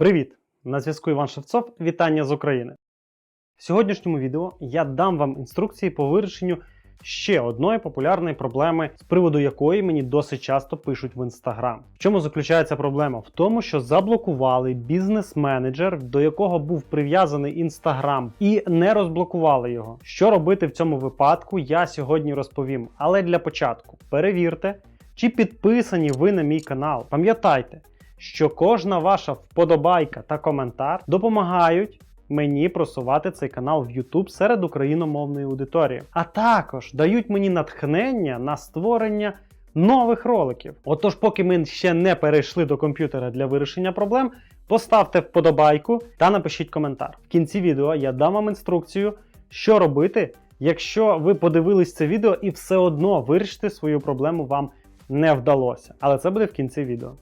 Привіт! На зв'язку Іван Шевцов. Вітання з України. В сьогоднішньому відео я дам вам інструкції по вирішенню ще одної популярної проблеми, з приводу якої мені досить часто пишуть в Instagram. В чому заключається проблема? В тому, що заблокували бізнес-менеджер, до якого був прив'язаний Instagram, і не розблокували його. Що робити в цьому випадку, я сьогодні розповім. Але для початку перевірте, чи підписані ви на мій канал. Пам'ятайте, що кожна ваша вподобайка та коментар допомагають мені просувати цей канал в YouTube серед україномовної аудиторії, а також дають мені натхнення на створення нових роликів. Отож, поки ми ще не перейшли до комп'ютера для вирішення проблем, поставте вподобайку та напишіть коментар. В кінці відео я дам вам інструкцію, що робити, якщо ви подивились це відео і все одно вирішити свою проблему вам не вдалося. Але це буде в кінці відео.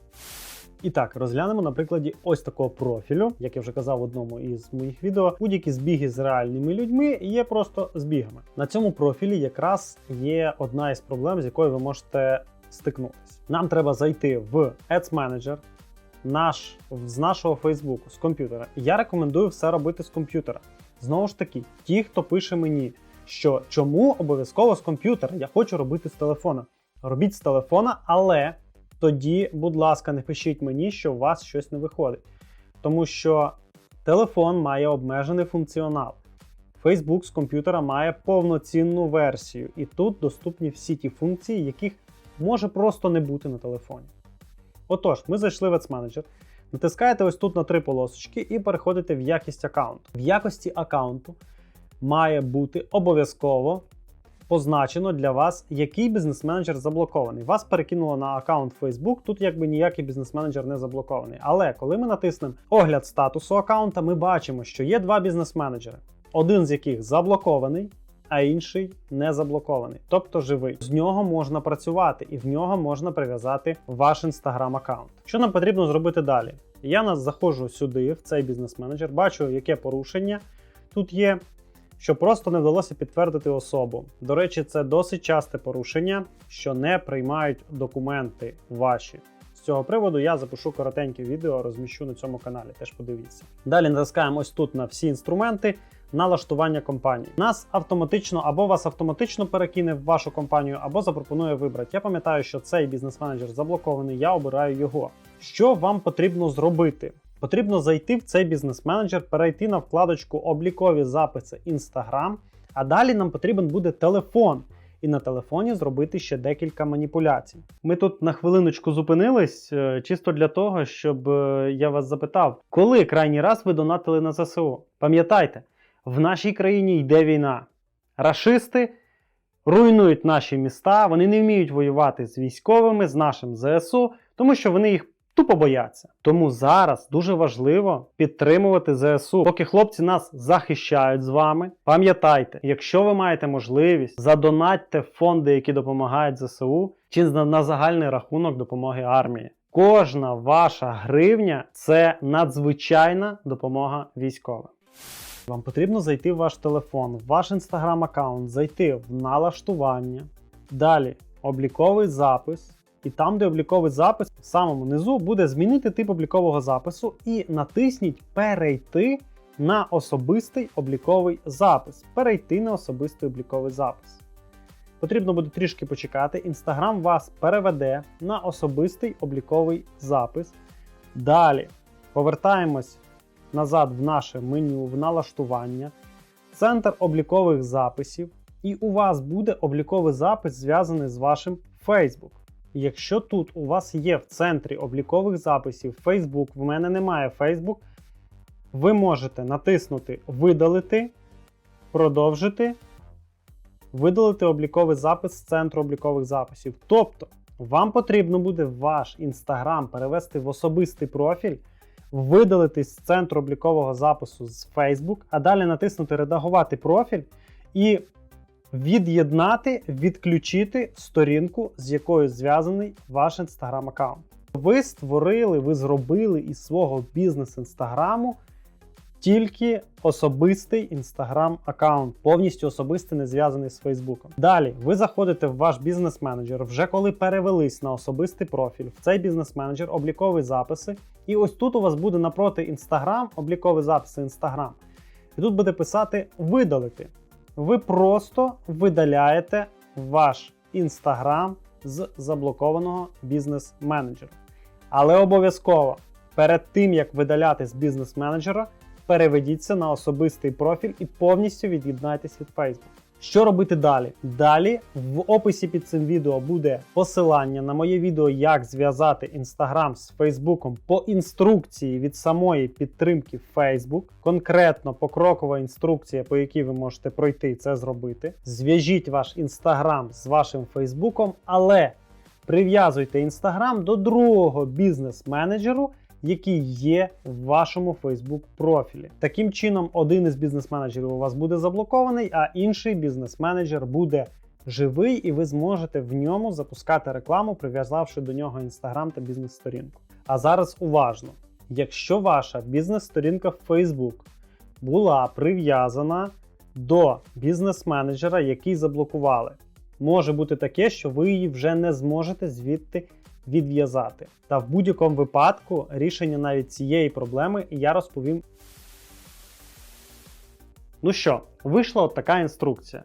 І так, розглянемо на прикладі ось такого профілю, як я вже казав в одному із моїх відео. Будь-які збіги з реальними людьми є просто збігами. На цьому профілі якраз є одна із проблем, з якою ви можете стикнутися. Нам треба зайти в Ads Manager, наш, з нашого Фейсбуку, з комп'ютера. Я рекомендую все робити з комп'ютера. Знову ж таки, ті, хто пише мені, що чому обов'язково з комп'ютера, я хочу робити з телефона. Робіть з телефона, але тоді, будь ласка, не пишіть мені, що у вас щось не виходить. Тому що телефон має обмежений функціонал. Facebook з комп'ютера має повноцінну версію, і тут доступні всі ті функції, яких може просто не бути на телефоні. Отож, ми зайшли в Ads Manager, натискаєте ось тут на три полосочки і переходите в якість аккаунту. В якості аккаунту має бути обов'язково позначено для вас, який бізнес-менеджер заблокований. Вас перекинуло на аккаунт Facebook, тут якби ніякий бізнес-менеджер не заблокований. Але коли ми натиснемо огляд статусу аккаунта, ми бачимо, що є два бізнес-менеджери, один з яких заблокований. А інший не заблокований, тобто живий. З нього можна працювати і в нього можна прив'язати ваш інстаграм аккаунт. Що нам потрібно зробити далі? Я нас заходжу сюди, в цей бізнес-менеджер, бачу, яке порушення тут є що просто не вдалося підтвердити особу. До речі, це досить часте порушення, що не приймають документи ваші. З цього приводу я запишу коротеньке відео, розміщу на цьому каналі. Теж подивіться. Далі натискаємо ось тут на всі інструменти. Налаштування компанії. Нас автоматично або вас автоматично перекине в вашу компанію, або запропонує вибрати. Я пам'ятаю, що цей бізнес-менеджер заблокований, я обираю його. Що вам потрібно зробити? Потрібно зайти в цей бізнес-менеджер, перейти на вкладочку Облікові записи Instagram, а далі нам потрібен буде телефон. І на телефоні зробити ще декілька маніпуляцій. Ми тут на хвилиночку зупинились, е, чисто для того, щоб е, я вас запитав, коли крайній раз ви донатили на ЗСУ? Пам'ятайте, в нашій країні йде війна. Рашисти руйнують наші міста, вони не вміють воювати з військовими, з нашим ЗСУ, тому що вони їх тупо бояться. Тому зараз дуже важливо підтримувати ЗСУ. Поки хлопці нас захищають з вами. Пам'ятайте, якщо ви маєте можливість, задонатьте фонди, які допомагають ЗСУ, чи на, загальний рахунок допомоги армії. Кожна ваша гривня це надзвичайна допомога військовим. Вам потрібно зайти в ваш телефон, в ваш інстаграм аккаунт, зайти в налаштування. Далі обліковий запис. І там, де обліковий запис, в самому низу буде змінити тип облікового запису і натисніть Перейти на особистий обліковий запис. Перейти на особистий обліковий запис. Потрібно буде трішки почекати. Інстаграм вас переведе на особистий обліковий запис. Далі повертаємось назад в наше меню, в налаштування, центр облікових записів, і у вас буде обліковий запис, зв'язаний з вашим Facebook. Якщо тут у вас є в центрі облікових записів Facebook, в мене немає Facebook, ви можете натиснути Видалити, продовжити, видалити обліковий запис з центру облікових записів. Тобто, вам потрібно буде ваш Instagram перевести в особистий профіль, видалити з центру облікового запису з Facebook, а далі натиснути Редагувати профіль і від'єднати, відключити сторінку, з якою зв'язаний ваш інстаграм аккаунт. Ви створили, ви зробили із свого бізнес інстаграму тільки особистий інстаграм аккаунт, повністю особистий, не зв'язаний з Фейсбуком. Далі ви заходите в ваш бізнес-менеджер, вже коли перевелись на особистий профіль. В цей бізнес-менеджер облікові записи. І ось тут у вас буде напроти інстаграм, облікові записи інстаграм. І тут буде писати видалити. Ви просто видаляєте ваш інстаграм з заблокованого бізнес-менеджера. Але обов'язково перед тим як видаляти з бізнес-менеджера, переведіться на особистий профіль і повністю від'єднайтесь від Facebook. Що робити далі? Далі в описі під цим відео буде посилання на моє відео, як зв'язати Instagram з Фейсбуком по інструкції від самої підтримки Facebook. Конкретно покрокова інструкція, по якій ви можете пройти це зробити. Зв'яжіть ваш Instagram з вашим Фейсбуком, але прив'язуйте Instagram до другого бізнес-менеджеру, який є в вашому Facebook профілі. Таким чином, один із бізнес-менеджерів у вас буде заблокований, а інший бізнес-менеджер буде живий, і ви зможете в ньому запускати рекламу, прив'язавши до нього Instagram та бізнес-сторінку. А зараз уважно: якщо ваша бізнес-сторінка в Facebook була прив'язана до бізнес-менеджера, який заблокували, може бути таке, що ви її вже не зможете звідти відв'язати. Та в будь-якому випадку рішення навіть цієї проблеми я розповім. Ну що, вийшла от така інструкція.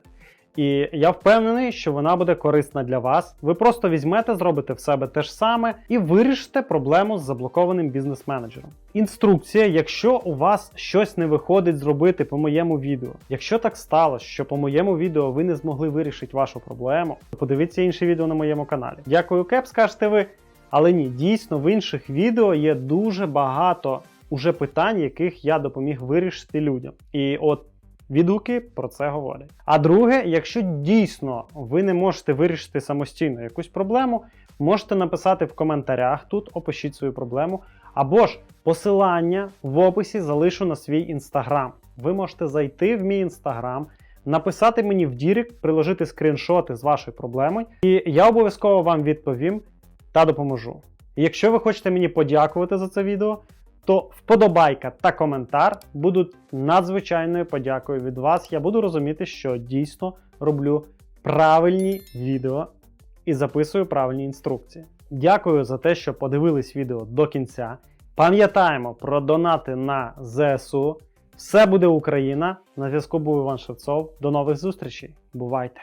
І я впевнений, що вона буде корисна для вас. Ви просто візьмете, зробите в себе те ж саме і вирішите проблему з заблокованим бізнес-менеджером. Інструкція, якщо у вас щось не виходить зробити по моєму відео. Якщо так сталося, що по моєму відео ви не змогли вирішити вашу проблему, то подивіться інше відео на моєму каналі. Дякую, Кеп, скажете ви. Але ні, дійсно в інших відео є дуже багато уже питань, яких я допоміг вирішити людям. І от відгуки про це говорять. А друге, якщо дійсно ви не можете вирішити самостійно якусь проблему, можете написати в коментарях тут, опишіть свою проблему. Або ж посилання в описі залишу на свій інстаграм. Ви можете зайти в мій інстаграм, написати мені в Дірект, приложити скріншоти з вашою проблемою, і я обов'язково вам відповім та допоможу. І якщо ви хочете мені подякувати за це відео, то вподобайка та коментар будуть надзвичайною подякою від вас. Я буду розуміти, що дійсно роблю правильні відео і записую правильні інструкції. Дякую за те, що подивились відео до кінця. Пам'ятаємо про донати на ЗСУ. Все буде Україна. На зв'язку був Іван Шевцов. До нових зустрічей. Бувайте!